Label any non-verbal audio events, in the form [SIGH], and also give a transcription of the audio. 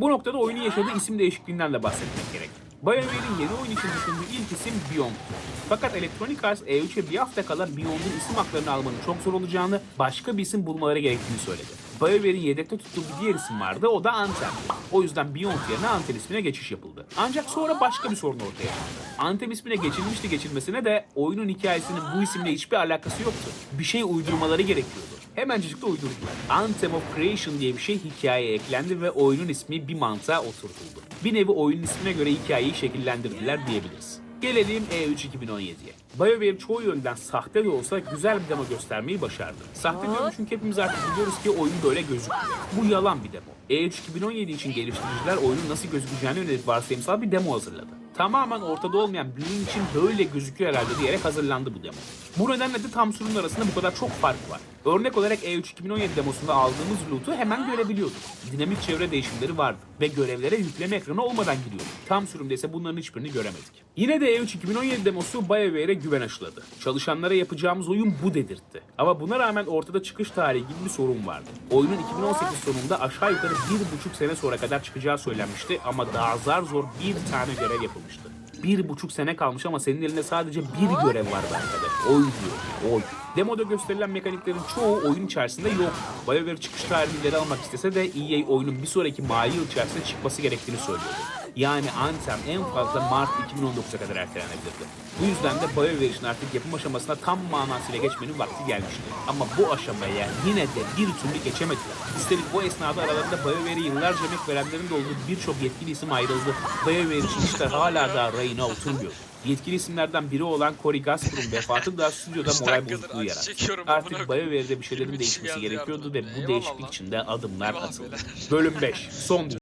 Bu noktada oyunun yaşadığı isim değişikliğinden de bahsetmek gerek. BioWare'in yeni oyun için düşündüğü ilk isim Beyond. Fakat Electronic Arts E3'e bir hafta kala Beyond'un isim haklarını almanın çok zor olacağını, başka bir isim bulmaları gerektiğini söyledi. BioWare'in yedekte tuttuğu bir diğer isim vardı, o da Anthem. O yüzden Beyond yerine Anthem ismine geçiş yapıldı. Ancak sonra başka bir sorun ortaya çıktı. Anthem ismine geçilmişti geçilmesine de oyunun hikayesinin bu isimle hiçbir alakası yoktu. Bir şey uydurmaları gerekiyordu. Hemencik de uydurdular. Anthem of Creation diye bir şey hikayeye eklendi ve oyunun ismi bir mantığa oturtuldu. Bir nevi oyunun ismine göre hikayeyi şekillendirdiler diyebiliriz. Gelelim E E3 2017'ye. BioWare çoğu yönden sahte de olsa güzel bir demo göstermeyi başardı. Sahte diyorum çünkü hepimiz artık biliyoruz ki oyun böyle gözüküyor. Bu yalan bir demo. E E3 2017 için geliştiriciler oyunun nasıl gözükeceğine yönelik varsayımsal bir demo hazırladı. Tamamen ortada olmayan bir için böyle gözüküyor herhalde diyerek hazırlandı bu demo. Bu nedenle de tam sürümün arasında bu kadar çok fark var. Örnek olarak E E3 2017 demosunda aldığımız loot'u hemen görebiliyorduk. Dinamik çevre değişimleri vardı ve görevlere yükleme ekranı olmadan gidiyorduk. Tam sürümde ise bunların hiçbirini göremedik. Yine de E3 2017 demosu BioWare'e güven aşıladı. Çalışanlara yapacağımız oyun bu dedirtti. Ama buna rağmen ortada çıkış tarihi gibi bir sorun vardı. Oyunun 2018 sonunda aşağı yukarı bir buçuk sene sonra kadar çıkacağı söylenmişti ama daha zar zor bir tane görev yapılmıştı. Bir buçuk sene kalmış ama senin elinde sadece bir görev var arkada. Oy diyor, oy. Demoda gösterilen mekaniklerin çoğu oyun içerisinde yok. BioWare çıkış tarihini ileri almak istese de EA oyunun bir sonraki mali yıl içerisinde çıkması gerektiğini söylüyordu. Yani Anthem en fazla Mart 2019'a kadar ertelenebilirdi. Bu yüzden de BioWare için artık yapım aşamasına tam manasıyla geçmenin vakti gelmişti. Ama bu aşamaya yine de bir türlü geçemediler. Üstelik bu esnada aralarında BioWare'e yıllarca emek verenlerin de olduğu birçok yetkili isim ayrıldı. BioWare için işler hala daha rayına oturmuyor. Yetkili isimlerden biri olan Cory Gasper'ın vefatı da stüdyoda moral bozukluğu yarattı. Artık. BioWare'de bir şeylerin değişmesi gerekiyordu ve bu değişiklik için de adımlar atıldı. Bölüm 5. Son [LAUGHS]